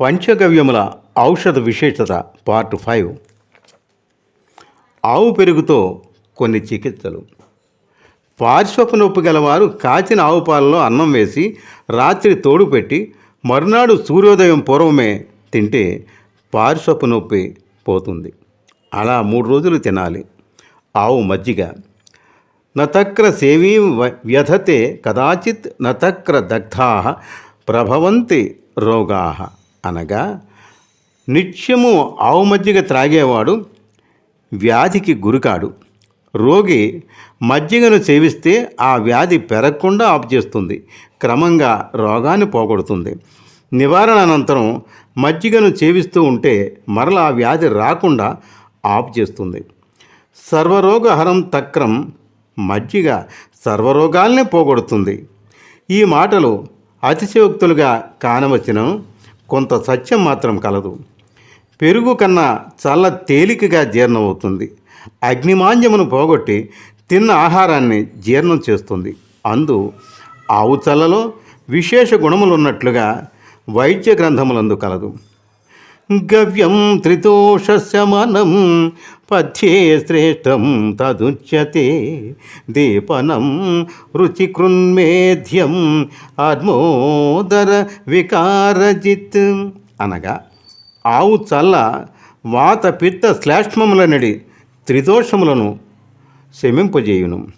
పంచగవ్యముల ఔషధ విశేషత part five ఆవు పెరుగుతో కొన్ని చికిత్సలు. పార్శ్వపు నొప్పి గలవారు కాచిన ఆవు పాలలో అన్నం వేసి రాత్రి తోడు పెట్టి మరునాడు సూర్యోదయం పూర్వమే తింటే పార్శ్వపు నొప్పి పోతుంది. అలా మూడు రోజులు తినాలి. ఆవు మజ్జిగ. నతక్ర సేవీ వ్యధతే కదాచిత్ నతక్ర దగ్ధా ప్రభవంతి రోగా. అనగా నిత్యము ఆవు మజ్జిగ త్రాగేవాడు వ్యాధికి గురికాడు. రోగి మజ్జిగను సేవిస్తే ఆ వ్యాధి పెరగకుండా ఆపు చేస్తుంది. క్రమంగా రోగాన్ని పోగొడుతుంది. నివారణ అనంతరం మజ్జిగను సేవిస్తూ ఉంటే మరలా ఆ వ్యాధి రాకుండా ఆపు చేస్తుంది. సర్వరోగహరం తక్రం మజ్జిగ సర్వరోగాల్నే పోగొడుతుంది. ఈ మాటలు అతిశయోక్తులుగా కానవచ్చిన. కొంత సత్యం మాత్రం కలదు. పెరుగు కన్నా చాలా తేలికగా జీర్ణమవుతుంది. అగ్నిమాంజమును పోగొట్టి తిన్న ఆహారాన్ని జీర్ణం చేస్తుంది. అందు ఆవు చల్లలో విశేష గుణములున్నట్లుగా వైద్య గ్రంథములందు కలదు. గవ్యం త్రిదోషశమనం పథ్యే శ్రేష్టం తదుచ్యతే. దీపనం రుచికృన్మేధ్యం ఆత్మోదర వికారజిత్ అనగా ఆవు చల్ల వాత పిత్త శ్లేష్మములనడి త్రిదోషములను శమింపజేయును.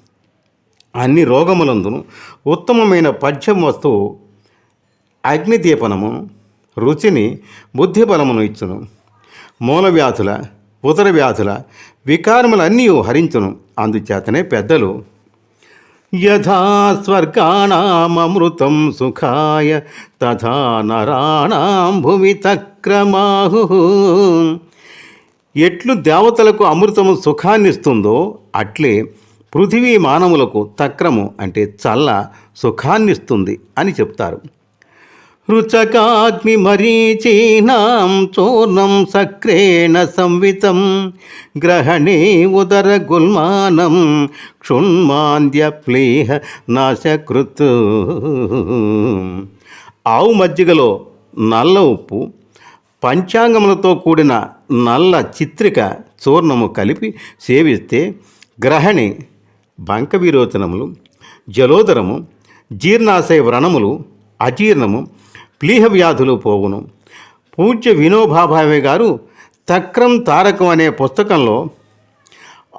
అన్ని రోగములందును ఉత్తమమైన పద్యం వస్తువు అగ్నిదీపనము. రుచిని బుద్ధిబలమును ఇచ్చును. మూల వ్యాధుల ఉదర వ్యాధుల వికారములన్నీ హరించును. అందుచేతనే పెద్దలు యథా స్వర్గాణమృతం సుఖాయ తథా నరాణం భూమి తక్రమాహు. ఎట్లు దేవతలకు అమృతము సుఖాన్నిస్తుందో అట్లే పృథివీ మానవులకు తక్రము అంటే చల్ల సుఖాన్నిస్తుంది అని చెప్తారు. రుచకాగ్ని మరీచీనాం చూర్ణం సక్రేణ సంవితం. గ్రహణే ఉదర గుల్మానం క్షుణ్మాంద్య ప్లేహ నాశకృత్. ఆవు మజ్జిగలో నల్ల ఉప్పు పంచాంగములతో కూడిన నల్ల చిత్రిక చూర్ణము కలిపి సేవిస్తే గ్రహణి బంక విరోచనములు జలోదరము జీర్ణాశయ వ్రణములు అజీర్ణము ప్లీహ వ్యాధులు పోవును. పూజ్య వినోబాభావే గారు తక్రం తారకం అనే పుస్తకంలో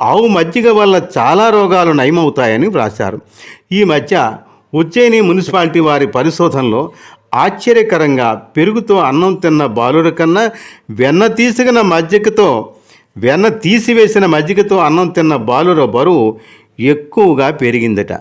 ఆవు మజ్జిగ వల్ల చాలా రోగాలు నయమవుతాయని వ్రాశారు. ఈ మధ్య ఉజ్జయిని మున్సిపాలిటీ వారి పరిశోధనలో ఆశ్చర్యకరంగా పెరుగుతో అన్నం తిన్న బాలుల కన్నా వెన్న తీసిన మజ్జిగతో వెన్న తీసివేసిన మజ్జిగతో అన్నం తిన్న బాలుర బరువు ఎక్కువగా పెరిగిందట.